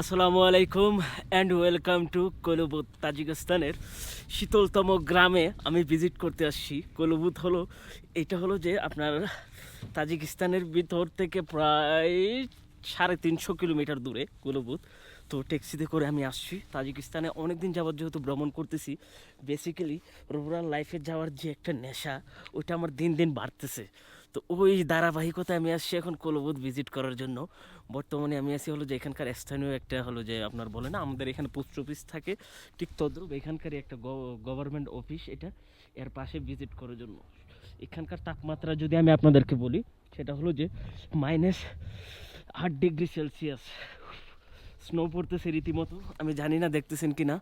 আসসালামু আলাইকুম and welcome to কলুবুত তাজিকিস্তানের শীতলতম গ্রামে আমি ভিজিট করতে আসছি। কলুবুত হলো, এটা হলো যে আপনার তাজিকিস্তানের ভিতর থেকে প্রায় সাড়ে তিনশো কিলোমিটার দূরে কলুবুত। তো ট্যাক্সিতে করে আমি আসছি। তাজিকিস্তানে অনেক দিন যাবত যেহেতু ভ্রমণ করতেছি বেসিক্যালি রুরাল লাইফে যাওয়ার যে একটা নেশা, ওইটা আমার দিন দিন বাড়তেছে। তো ওই ধারাবাহিকতায় আমি আসছি এখন কলবুত ভিজিট করার জন্য। বর্তমানে আমি আসি হলো যে এখানকার স্থানীয় একটা হলো যে আপনার বলে না, আমাদের এখানে পোস্ট অফিস থাকে। ঠিক তদ্রুপ এখানকারই একটা গভর্নমেন্ট অফিস এটা, এর পাশে ভিজিট করার জন্য। এখানকার তাপমাত্রা যদি আমি আপনাদেরকে বলি, সেটা হলো যে মাইনাস আট ডিগ্রি সেলসিয়াস স্নো পড়তেছে রীতিমতো, আমি জানি না দেখতেছেন কি না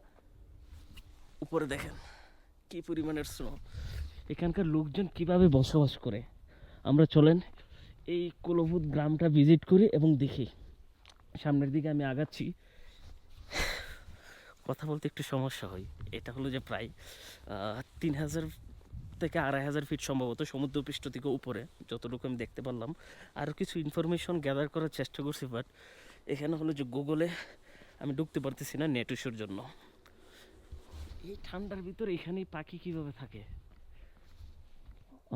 উপরে দেখেন, কি পরিমাণের স্নো এখানকার লোকজন কীভাবে বসবাস করে? আমরা চলেন এই কোলভূত গ্রামটা ভিজিট করি এবং দেখি। সামনের দিকে আমি আগাচ্ছি। কথা বলতে একটু সমস্যা হয়। এটা হলো যে প্রায় তিন হাজার থেকে আড়াই হাজার ফিট সম্ভবত সমুদ্রপৃষ্ঠ থেকে উপরে, যতটুকু আমি দেখতে পারলাম। আরও কিছু ইনফরমেশন গ্যাদার করার চেষ্টা করছি বাট এখানে হলো যে গুগলে আমি ঢুকতে পারতেছি না নেট জন্য। এই ঠান্ডার ভিতরে এখানেই পাখি কীভাবে থাকে?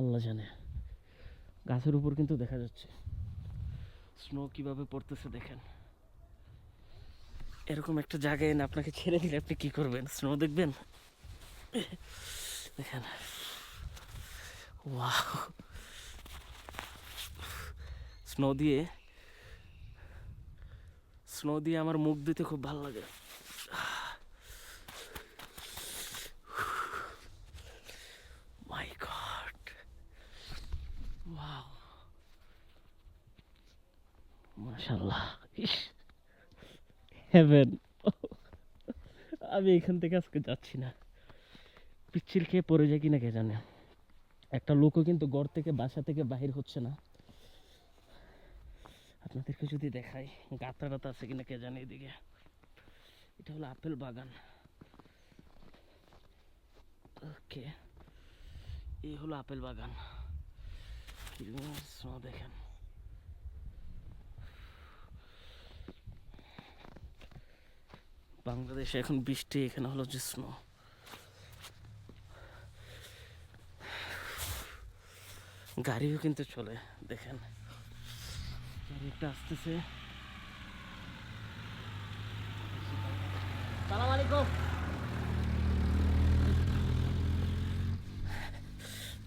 আল্লাহ জানে। গাছের উপর কিন্তু দেখা যাচ্ছে। স্নো কীভাবে পড়তেছে দেখেন। এরকম একটা জায়গায় এনে আপনাকে ছেড়ে দিলে আপনি কি করবেন? স্নো দেখবেন? দেখেন। ওয়াও স্নো দিয়ে স্নো দিয়ে আমার মুখ দিতে খুব ভালো লাগে মাই গড ওয়াও মাশাল্লাহ হেভেন আমি এখান থেকে আজকে যাচ্ছি না। পিচ্ছিল খেয়ে পড়ে যায় কিনা কে জানে। একটা লোকও কিন্তু ঘর থেকে বাসা থেকে বাহির হচ্ছে না। আপনাদেরকে যদি দেখাই গাতা টাতা আছে কিনা কে জানে এদিকে। এটা হলো আপেল বাগান। ওকে, এই হলো আপেল বাগান। দেখেন। বাংলাদেশে এখন বৃষ্টি, এখানে হলো যে গাড়িও কিন্তু চলে, দেখেন। গাড়ি একটা আসতেছে।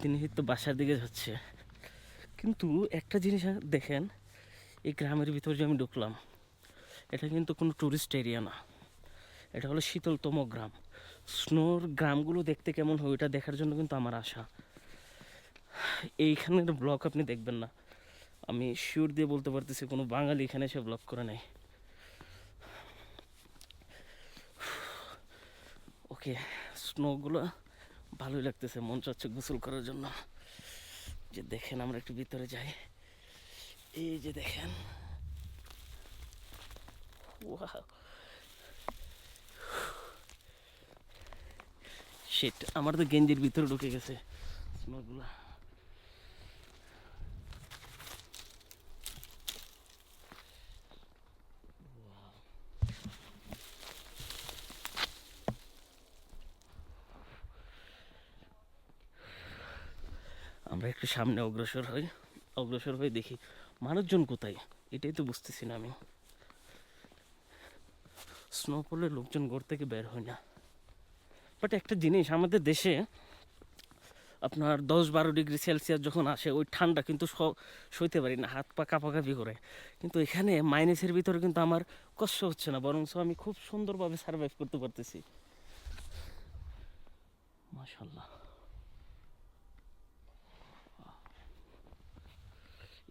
তিনি হয়তো বাসার দিকে যাচ্ছে। কিন্তু একটা জিনিস দেখেন, এই গ্রামের ভিতর যে আমি ঢুকলাম, এটা কিন্তু কোনো টুরিস্ট এরিয়া না। এটা হলো শীতলতম গ্রাম। স্নোর গ্রামগুলো দেখতে কেমন হয় ওইটা দেখার জন্য কিন্তু আমার আশা। এইখানের ব্লগ আপনি দেখবেন না। আমি শিওর দিয়ে বলতে পারতেছি, কোনো বাঙালি এখানে এসে ব্লগ করে নেয় ওকে, স্নোগুলো ভালোই লাগতেছে, মন চাচ্ছে গোসল করার জন্য। যে দেখেন আমরা একটু ভিতরে যাই। এই যে দেখেন। ওয়াও। শিট আমার তো গেঞ্জির ভিতরে ঢুকে গেছে। স্নোগুলা আমরা একটু সামনে অগ্রসর হই। অগ্রসর হয়ে দেখি, মানুষজন কোথায়? এটাই তো বুঝতেছি না আমি। স্নো পড়লে লোকজন ঘর থেকে বের হয় না। বাট একটা জিনিস, আমাদের দেশে আপনার দশ বারো ডিগ্রি সেলসিয়াস যখন আসে, ওই ঠান্ডা কিন্তু সইতে পারি না, হাত পা কাঁপাকাঁপি করে। কিন্তু এখানে মাইনাসের ভিতরে কিন্তু আমার কষ্ট হচ্ছে না বরং আমি খুব সুন্দরভাবে সার্ভাইভ করতে পারতেছি। মাশাল্লাহ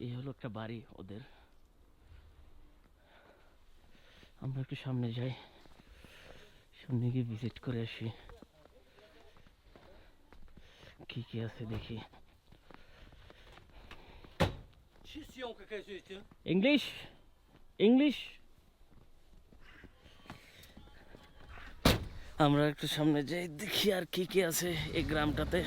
এই হলো একটা বাড়ি ওদের। আমরা একটু সামনে যাই, সামনে গিয়ে ভিজিট করে আসি। কি কি আছে দেখি। ইংলিশ ইংলিশ আমরা একটু সামনে যাই দেখি আর কি কি আছে এই গ্রামটাতে।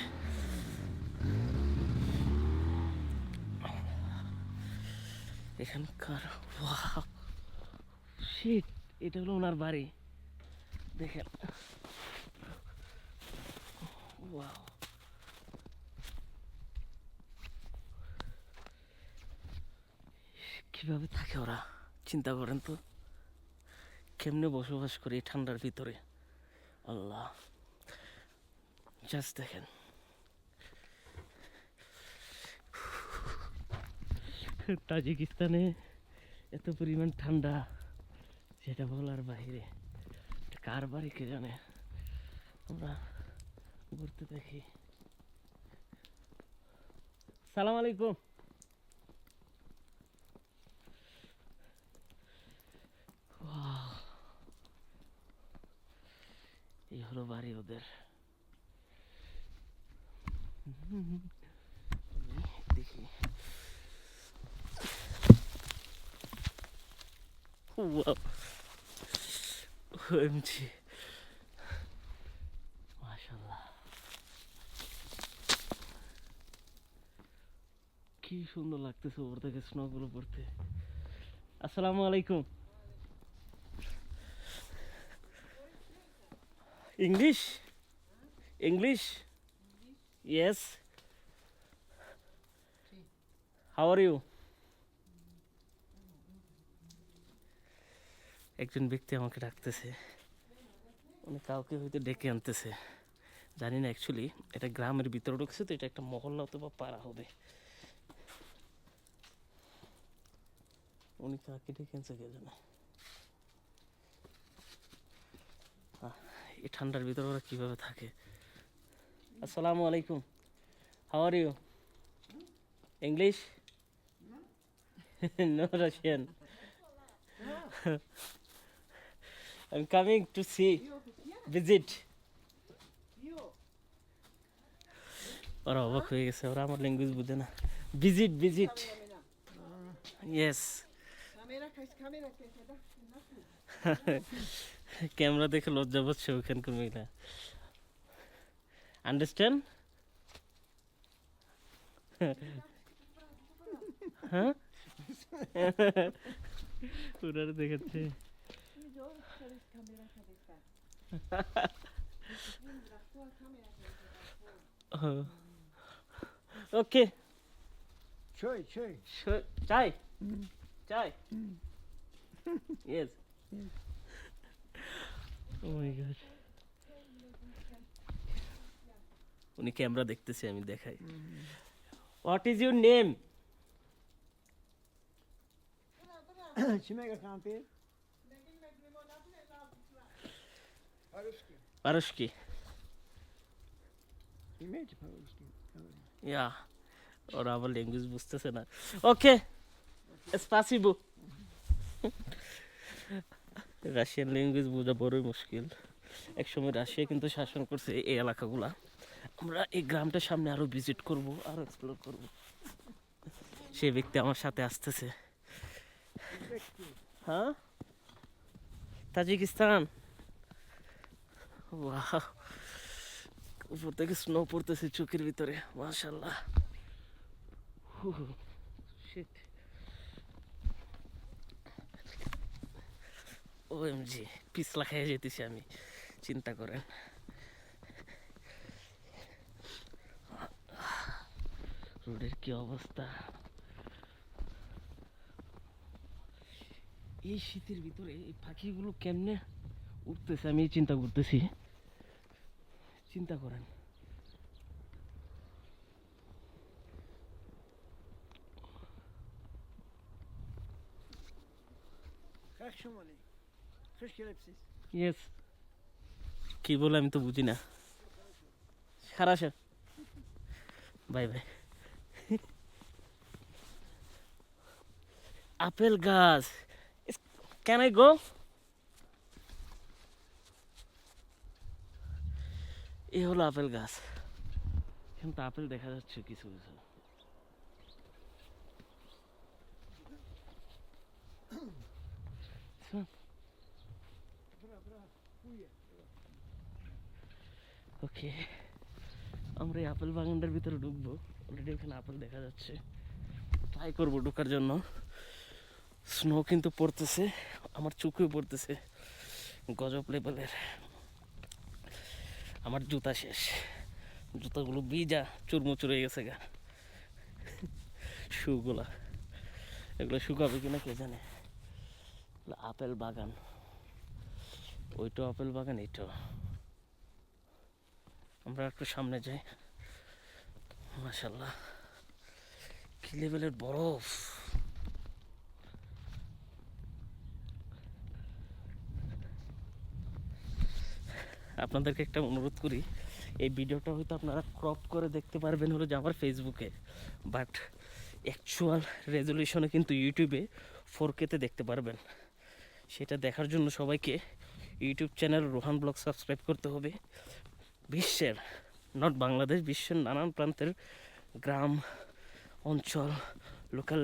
এখানকার শীত এটা হলো ওনার বাড়ি। দেখেন। ওয়াও। কীভাবে থাকে ওরা? চিন্তা করেন তো। কেমনে বসবাস করে এই ঠান্ডার ভিতরে? আল্লাহ। জাস্ট দেখেন। তাজিকিস্তানে এত পরিমাণ ঠান্ডা, যেটা বলার এটা কার বাড়ি কে জানে? আমরা ঘুরতে দেখি। সালাম আলাইকুম। এই হলো বাড়ি ওদের। দেখি। কি সুন্দর লাগতেছে ওপর থেকে স্নোগুলো পড়তে। আসসালামু আলাইকুম। English English yes how are you একজন ব্যক্তি আমাকে ডাকতেছে। উনি কাউকে হয়তো ডেকে আনতেছে। জানি না অ্যাকচুয়ালি এটা গ্রামের ভিতরে ঢুকছে তো, এটা একটা মহল্লা অথবা পাড়া হবে। উনি কাকে ডেকে আনছে কে জানে? এই ঠান্ডার ভিতরে ওরা কীভাবে থাকে আসসালামু আলাইকুম how are you English no Russian I'm coming to see, visit. ওরা অবাক হয়ে গেছে ওরা আমার ল্যাঙ্গুয়েজ বুঝে না ভিজিট ভিজিট ইয়েস ক্যামেরা দেখে লজ্জা পাচ্ছে ওখানকার মেয়েরা আন্ডারস্ট্যান্ড হ্যাঁ? দেখাচ্ছে। হ্যাঁ। ওকে। চাই। চাই। ইয়েস ও মাই গড উনি ক্যামেরা দেখতেছি আমি দেখাই হোয়াট ইজ ইউর নেম পারস্কি ইয়া ওরা আবার ল্যাঙ্গুয়েজ বুঝতেছে না ওকে স্পাসিবো রাশিয়ান ল্যাঙ্গুয়েজ বোঝা বড়ই মুশকিল। একসময় রাশিয়া কিন্তু শাসন করছে এই এলাকাগুলা। আমরা এই গ্রামটার সামনে আরও ভিজিট করব, আরও এক্সপ্লোর করব। সে ব্যক্তি আমার সাথে আসতেছে। হ্যাঁ? তাজিকিস্তান? ওয়াও। উপর থেকে স্নো পড়তেছে চোখের ভিতরে মাশাল্লাহ শিট ও পিছলা খেয়ে যেতেছি আমি, চিন্তা করেন। রোডের কি অবস্থা? এই শীতের ভিতরে এই পাখিগুলো কেমনে উঠতেছে আমি চিন্তা করতেছি। চিন্তা করেন। Kaç şamalı? ইয়েস কি বলে আমি তো বুঝি না সারা স্যার বাই বাই আপেল গাছ ক্যান আই গো এ হলো আপেল গাছ এখন তো আপেল দেখা যাচ্ছে কিছু কিছু Huh. ওকে আমরা এই আপেল বাগানটার ভিতরে ঢুকবো। অলরেডি এখানে আপেল দেখা যাচ্ছে। ট্রাই করব ঢোকার জন্য। স্নো কিন্তু পড়তেছে। আমার চোখেও পড়তেছে। গজব লেভেলের। আমার জুতা শেষ। জুতাগুলো বিজা চুরমুচুর হয়ে গেছে গা। শুগুলা। এগুলো শুকাবে কিনা কে জানে। আপেল বাগান। ওইটাও আপেল বাগান এইটাও আমরা একটু সামনে যাই। মাশাল্লাহ কি লেভেলের বরফ! আপনাদেরকে একটা অনুরোধ করি, এই ভিডিওটা হয়তো আপনারা ক্রপ করে দেখতে পারবেন হলো যে আমার ফেসবুকে বাট অ্যাকচুয়াল রেজলিউশনে কিন্তু ইউটিউবে ফোর কেতে দেখতে পারবেন। সেটা দেখার জন্য সবাইকে YouTube channel Rohan blog subscribe করতে হবে। বিশ্বের নট বাংলাদেশ, বিশ্বের নানান প্রান্তের গ্রাম, অঞ্চল লোকাল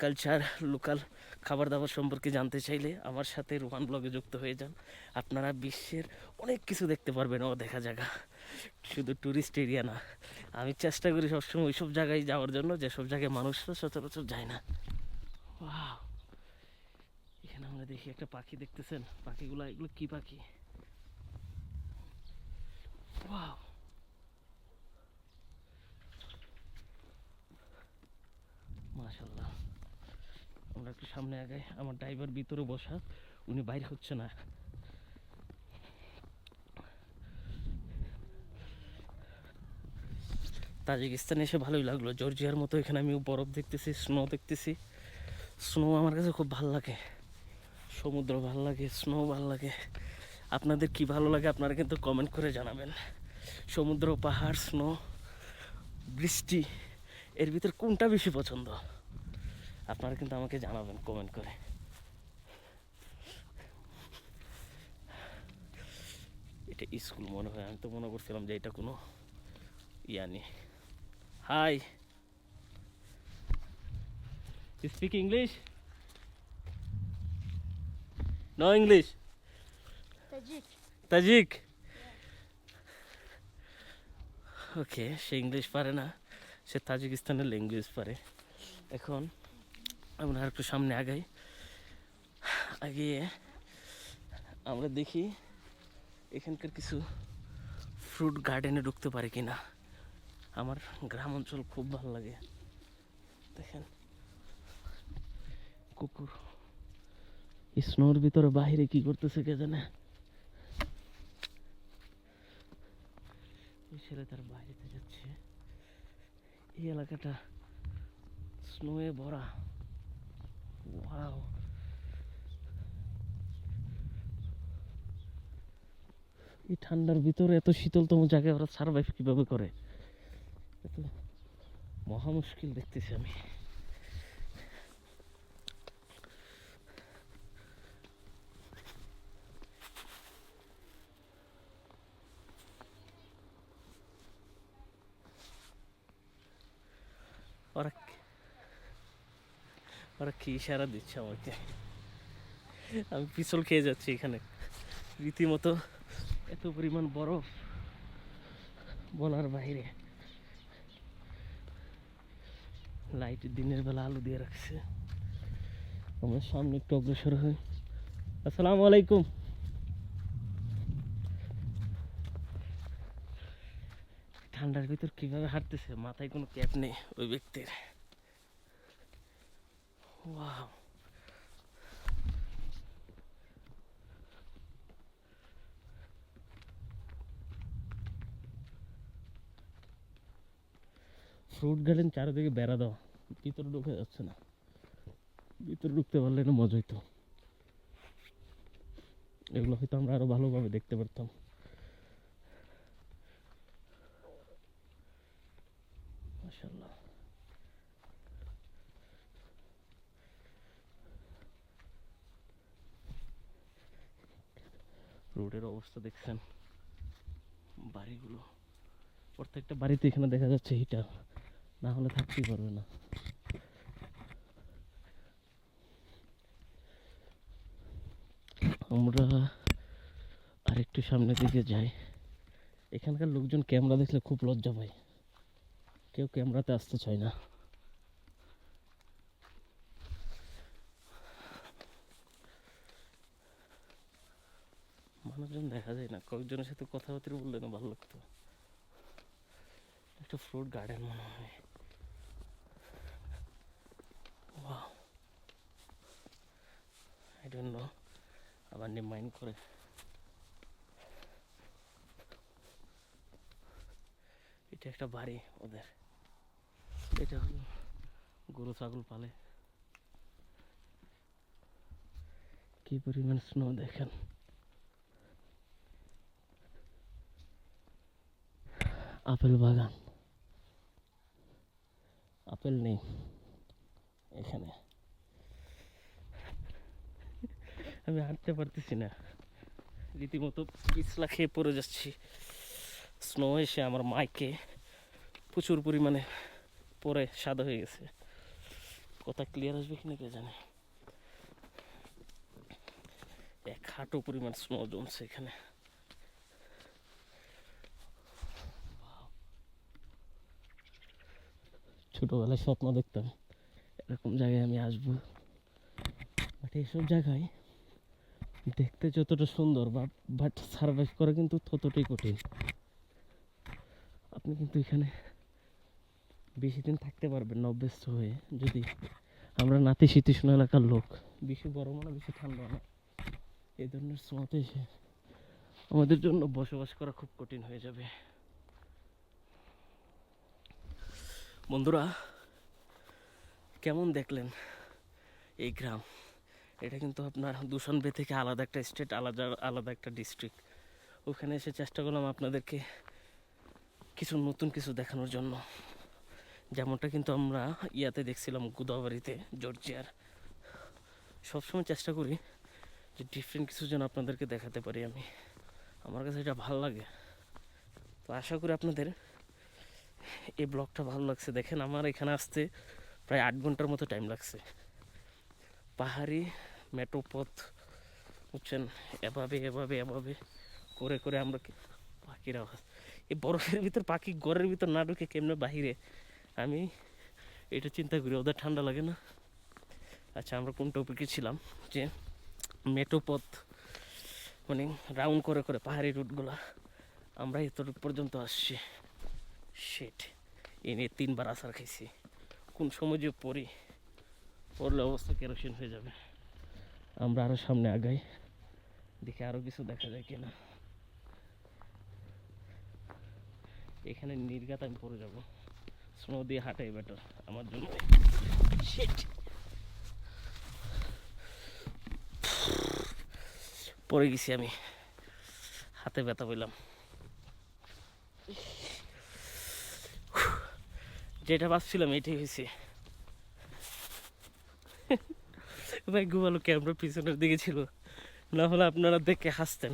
কালচার লোকাল খাবার দাবার সম্পর্কে জানতে চাইলে আমার সাথে রোহান ব্লগে যুক্ত হয়ে যান। আপনারা বিশ্বের অনেক কিছু দেখতে পারবেন, ও দেখা জায়গা। শুধু ট্যুরিস্ট এরিয়া না, আমি চেষ্টা করি সবসময় ওইসব জায়গায় যাওয়ার জন্য, যেসব জায়গায় মানুষরা সচরাচর যায় না। Wow! এখানে আমরা দেখি একটা পাখি দেখতেছেন। পাখিগুলো, এগুলো কি পাখি! মাশাল্লাহ আমরা একটু সামনে আগাই। আমার ড্রাইভার ভিতরে বসা, উনি বাইরে হচ্ছে না। তাজিকিস্তানে এসে ভালোই লাগল। জর্জিয়ার মতো এখানে আমি বরফ দেখতেছি স্নো দেখতেছি। স্নো আমার কাছে খুব ভালো লাগে। সমুদ্র ভালো লাগে স্নো ভালো লাগে। আপনাদের কি ভালো লাগে আপনারা কিন্তু কমেন্ট করে জানাবেন। সমুদ্র, পাহাড় স্নো বৃষ্টি, এর ভিতর কোনটা বেশি পছন্দ? আপনারা কিন্তু আমাকে জানাবেন কমেন্ট করে। এটা স্কুল মনে হয়, আমি তো মনে করছিলাম যে এটা কোনো ইয়া নেই। Hi speak English no English Tajik. Tajik okay সে ইংলিশ পারে না। সে তাজিকিস্তানের ল্যাঙ্গুয়েজ পারে। এখন আমরা একটু সামনে আগাই। আগিয়ে আমরা দেখি এখানকার কিছু ফ্রুট গার্ডেনে ঢুকতে পারি কিনা। আমার গ্রাম অঞ্চল খুব ভালো লাগে। দেখেন। কুকুর। স্নোর ভিতরে বাহিরে কি করতেছে কে জানে? ছেলে তার বাইরেতে যাচ্ছে। এই এলাকাটা স্নোয়ে ভরা। ওয়াও এই ঠান্ডার ভিতরে এত শীতলতম জায়গায় ওরা সার্ভাইভ কীভাবে করে? মহা মুশকিল দেখতেছি আমি ওরা কি- ওরা কি ইশারা দিচ্ছে আমাকে? আমি পিছল খেয়ে যাচ্ছি এখানে। রীতিমতো এত পরিমাণ বরফ বলার বাইরে। লাইট দিনের বেলা আলো দিয়ে রাখছে। আমরা সামনে একটু অগ্রসর হই। আসসালামু আলাইকুম। ঠান্ডার ভিতর কীভাবে হাঁটতেছে? মাথায় কোনো ক্যাপ নেই ওই ব্যক্তির। ওয়াও ফ্রুট গার্ডেন চারিদিকে বেড়া দাও ভিতরে ঢুকে যাচ্ছে না। ভিতরে ঢুকতে পারলে না মজা হইতো। এগুলো হয়তো আমরা আরও ভালোভাবে দেখতে পারতাম মাশাল্লাহ রোডের অবস্থা দেখছেন। বাড়িগুলো। প্রত্যেকটা বাড়িতে এখানে দেখা যাচ্ছে হিটার না হলে থাকতেই পারবে না। আমরা আরেকটু সামনের দিকে যাই। এখানকার লোকজন ক্যামেরা দেখলে খুব লজ্জা পায়। কেউ ক্যামেরাতে আসতে চায় না। মানুষজন দেখা যায় না। কয়েকজনের সাথে কথাবার্তা বললে না ভালো লাগতো। একটা ফ্রুট গার্ডেন মনে হয়। আই ডোন্ট নো আবার নিয়ে মাইন্ড করে। এটা একটা বাড়ি ওদের। এটা হলো গরু ছাগল পালে। কি পরিমাণ স্নো দেখেন। আপেল বাগান। আপেল নেই এখানে। আমি হাঁটতে পারতেছি না। রীতিমতো পিছলা খেয়ে পড়ে যাচ্ছি। স্নো এসে আমার মাইকে প্রচুর পরিমাণে পরে সাদা হয়ে গেছে। কথা ক্লিয়ার আসবে কিনা কে জানে। এক হাঁটু পরিমাণ স্নো জমছে এখানে। ছোটবেলায় স্বপ্ন দেখতাম। এরকম জায়গায় আমি আসব। বাট এইসব জায়গায় দেখতে যতটা সুন্দর বা, বাট সার্ভাইভ করা কিন্তু ততটাই কঠিন। আপনি কিন্তু এখানে বেশি দিন থাকতে পারবেন না, অভ্যস্ত হয়ে। যদি আমরা নাতি নাতিশীতোষ্ণ এলাকার লোক, বেশি গরম না, বেশি ঠান্ডা না। এই ধরনের স্নোতে এসে আমাদের জন্য বসবাস করা খুব কঠিন হয়ে যাবে। বন্ধুরা, কেমন দেখলেন এই গ্রাম? এটা কিন্তু আপনার দূষণ বে থেকে আলাদা একটা স্টেট আলাদা আলাদা একটা ডিস্ট্রিক্ট ওখানে এসে চেষ্টা করলাম আপনাদেরকে কিছু নতুন কিছু দেখানোর জন্য। যেমনটা কিন্তু আমরা ইয়াতে দেখছিলাম গোদাবাড়িতে জর্জিয়ার। সবসময় চেষ্টা করি যে ডিফারেন্ট কিছু যেন আপনাদেরকে দেখাতে পারি আমি। আমার কাছে এটা ভালো লাগে। তো আশা করি আপনাদের এই ব্লগটা ভালো লাগছে। দেখেন আমার এখানে আসতে প্রায় আট ঘণ্টার মতো টাইম লাগছে। পাহাড়ি মেট্রো পথ, বুঝছেন? এভাবে এভাবে এভাবে করে করে আমরা পাখির আওয়াজ। এই বরফের ভিতর পাখি ঘরের ভিতর না ঢুকে কেমনে বাহিরে? আমি এটা চিন্তা করি, ওদের ঠান্ডা লাগে না? আচ্ছা আমরা কোন টপিকে ছিলাম? যে মেট্রো পথ মানে রাউন্ড করে করে পাহাড়ি রুটগুলা আমরা এতটুকু পর্যন্ত আসছি। শেট এ নিয়ে তিনবার আসার খাইছি। কোন সময় যে পড়ি, পড়লে অবস্থা কেরোসিন হয়ে যাবে। আমরা আরও সামনে আগাই। দেখে আরও কিছু দেখা যায় কিনা। এখানে নির্গাত আমি পড়ে যাব। স্নো দিয়ে হাঁটাই বেটার আমার জন্য. পড়ে গেছি আমি। হাতে ব্যথা পেলাম। যেটা ভাবছিলাম এটাই হয়েছে। ভাই, ঘুমালো ক্যামেরা পিছনের দিকে ছিল। না হলে আপনারা দেখে হাসতেন।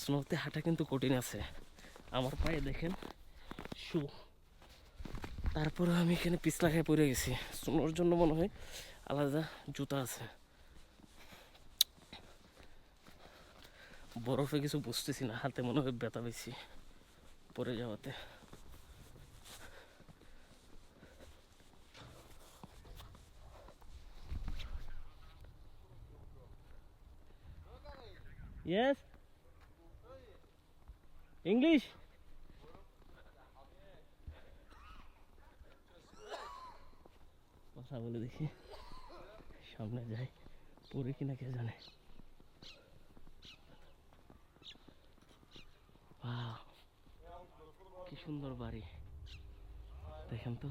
স্নোতে হাঁটা কিন্তু কঠিন আছে। আমার পায়ে দেখেন, শু। তারপরে আমি এখানে পিছলা খেয়ে পড়ে গেছি। স্নোর জন্য মনে হয় আলাদা জুতা আছে। বরফে কিছু বুঝতেছি না, হাতে মনে হয় ব্যথা বেশি পড়ে যাওয়াতে Yes. English. কথা বলে দেখি সামনে যাই পরে কিনা কে জানে Wow, কি সুন্দর বাড়ি দেখেন তো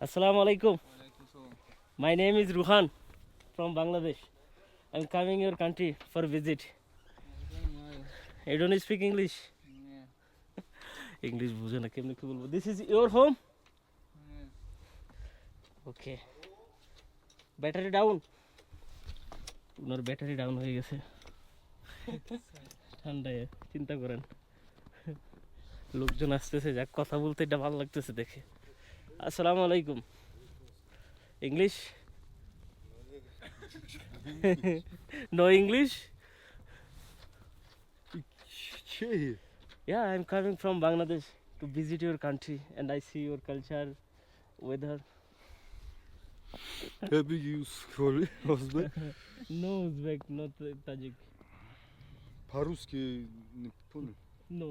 আসসালামু আলাইকুম My name is Ruhan from Bangladesh. I'm coming your country for visit. You don't speak English? English বুঝে না কেমনে কি বলব this is your home okay battery down owner battery down হয়ে গেছে ঠান্ডায় চিন্তা করেন লোকজন আসতেছে যাক কথা বলতে এটা ভালো লাগতেছে দেখে আসসালামু আলাইকুম English no English? Yeah, I'm coming from Bangladesh to visit your country and I see your culture Weather Tabii ki skoli ozbe. No Uzbek not Tajik По-русски не понял. No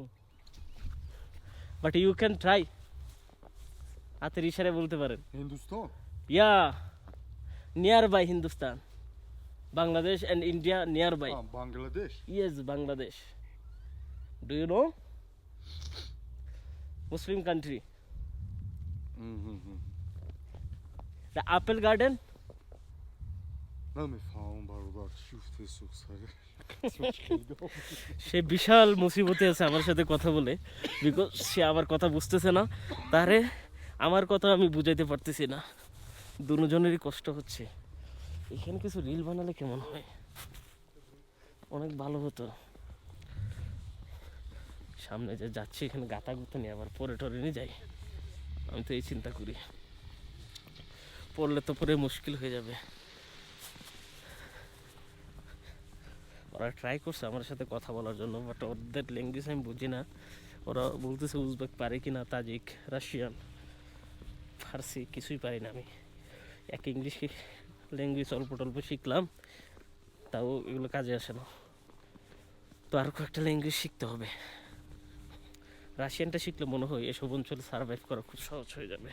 but you can try হাতের ইশারে বলতে পারেন Hindustan. Yeah nearby Hindustan Bangladesh and India nearby Ha, Bangladesh. Yes Bangladesh do you know Muslim country Mhm. the apple garden সে বিশাল মুসিবতে আছে আমার সাথে কথা বলে। বিকজ সে আমার কথা বুঝতেছে না। তারে আমার কথা আমি বুঝাইতে পারতেছি না। দুজনেরই কষ্ট হচ্ছে। এখানে কিছু রিল বানালে কেমন হয়? অনেক ভালো হতো। সামনে যে যাচ্ছি এখানে গাতা গুঁতো নিয়ে আবার পরে টরে নিয়ে যাই। আমি তো এই চিন্তা করি। পড়লে তো পরে মুশকিল হয়ে যাবে। ওরা ট্রাই করছে আমার সাথে কথা বলার জন্য বাট ওদের ল্যাঙ্গুয়েজ আমি বুঝি না। ওরা বলতেছে উজবেক পারে কি না তাজিক, রাশিয়ান, ফার্সি, কিছুই পারি না আমি। এক ইংলিশ ল্যাঙ্গুয়েজ অল্প টল্প শিখলাম, তাও এগুলো কাজে আসে না। তো আর কয়েকটা ল্যাঙ্গুয়েজ শিখতে হবে। রাশিয়ানটা শিখলে মনে হয় এসব অঞ্চলে সার্ভাইভ করা খুব সহজ হয়ে যাবে।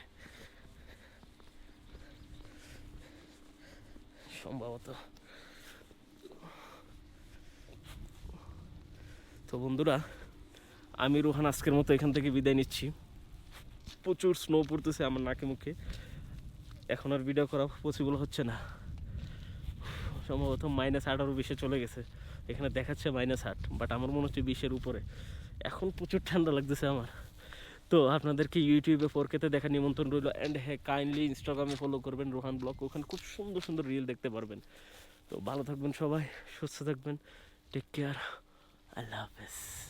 সম্ভবত তো বন্ধুরা, আমি রোহান আজকের মতো এখান থেকে বিদায় নিচ্ছি। প্রচুর স্নো পড়তেছে আমার নাকে মুখে। এখন আর ভিডিও করা পসিবল হচ্ছে না। সম্ভবত মাইনাস আঠারো বিশে চলে গেছে। এখানে দেখাচ্ছে মাইনাস আট বাট আমার মনে হচ্ছে বিশের উপরে। এখন প্রচুর ঠান্ডা লাগতেছে আমার। তো আপনাদেরকে ইউটিউবে ফোরকেতে দেখা নিমন্ত্রণ রইল অ্যান্ড হ্যাঁ কাইন্ডলি ইনস্টাগ্রামে ফলো করবেন রোহান ব্লগ। ওখানে খুব সুন্দর সুন্দর রিল দেখতে পারবেন। তো ভালো থাকবেন সবাই, সুস্থ থাকবেন। টেক কেয়ার আল্লাহ হাফেজ।